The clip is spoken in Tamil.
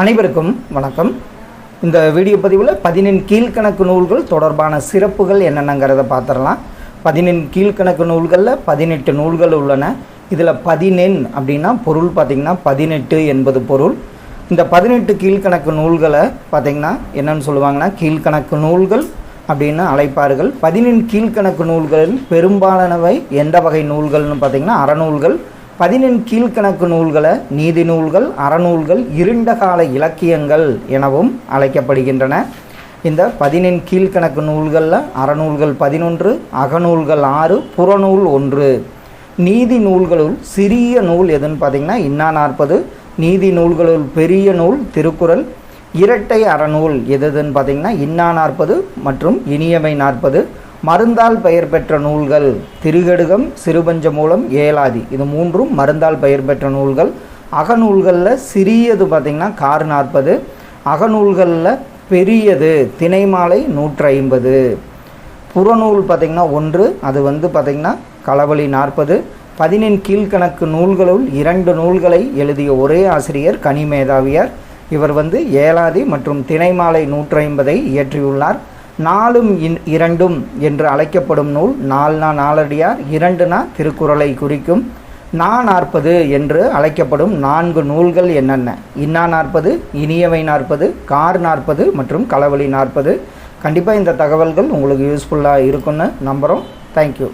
அனைவருக்கும் வணக்கம். இந்த வீடியோ பதிவில் பதினெண் கீழ்க்கணக்கு நூல்கள் தொடர்பான சிறப்புகள் என்னென்னங்கிறத பார்த்துடலாம் பதினெண் கீழ்க்கணக்கு நூல்களில் பதினெட்டு நூல்கள் உள்ளன. இதில் பதினெண் அப்படின்னா பொருள் பார்த்திங்கன்னா பதினெட்டு என்பது பொருள். இந்த பதினெட்டு கீழ்க்கணக்கு நூல்களை பார்த்திங்கன்னா என்னென்னு சொல்லுவாங்கன்னா கீழ்க்கணக்கு நூல்கள் அப்படின்னு அழைப்பார்கள். பதினெண் கீழ்க்கணக்கு நூல்களில் பெரும்பாலானவை எந்த வகை நூல்கள்னு பார்த்திங்கன்னா அறநூல்கள் பதினெண் கீழ்க்கணக்கு நூல்களை நீதி நூல்கள் அறநூல்கள் இருண்ட கால இலக்கியங்கள் எனவும் அழைக்கப்படுகின்றன. இந்த பதினெண் கீழ்க்கணக்கு நூல்களில் அறநூல்கள் பதினொன்று அகநூல்கள் ஆறு புறநூல் ஒன்று. நீதி நூல்களுள் சிறிய நூல் எதுன்னு பார்த்தீங்கன்னா இன்னா நாற்பது. நீதி நூல்களுள் பெரிய நூல் திருக்குறள். இரட்டை அறநூல் எதுன்னு பார்த்தீங்கன்னா இன்னா நாற்பது மற்றும் இனியவை நாற்பது. மருந்தால் பெயர் பெற்ற நூல்கள் திருகடுகம் சிறுபஞ்ச மூலம் ஏலாதி. இது மூன்றும் மருந்தால் பெயர் பெற்ற நூல்கள். அகநூல்களில் சிறியது பார்த்திங்கன்னா கார் நாற்பது. அகநூல்களில் பெரியது திணைமாலை நூற்றி ஐம்பது புறநூல் பார்த்திங்கன்னா ஒன்று அது வந்து பார்த்திங்கன்னா களவழி நாற்பது. பதினெண் கீழ்கணக்கு நூல்களுள் இரண்டு நூல்களை எழுதிய ஒரே ஆசிரியர் கனிமேதாவியார். இவர் வந்து ஏலாதி மற்றும் திணைமாலை நூற்றி ஐம்பதை இயற்றியுள்ளார். நாலும் இன் இரண்டும் என்று அழைக்கப்படும் நூல் நால்னா நாலடியார் இரண்டுனா திருக்குறளை குறிக்கும் நா நாற்பது என்று அழைக்கப்படும் நான்கு நூல்கள் என்னென்ன? இன்னா நாற்பது இனியவை நாற்பது கார் நாற்பது மற்றும் களவழி நாற்பது. கண்டிப்பாக இந்த தகவல்கள் உங்களுக்கு யூஸ்ஃபுல்லாக இருக்குன்னு நம்புகிறோம் தேங்க்யூ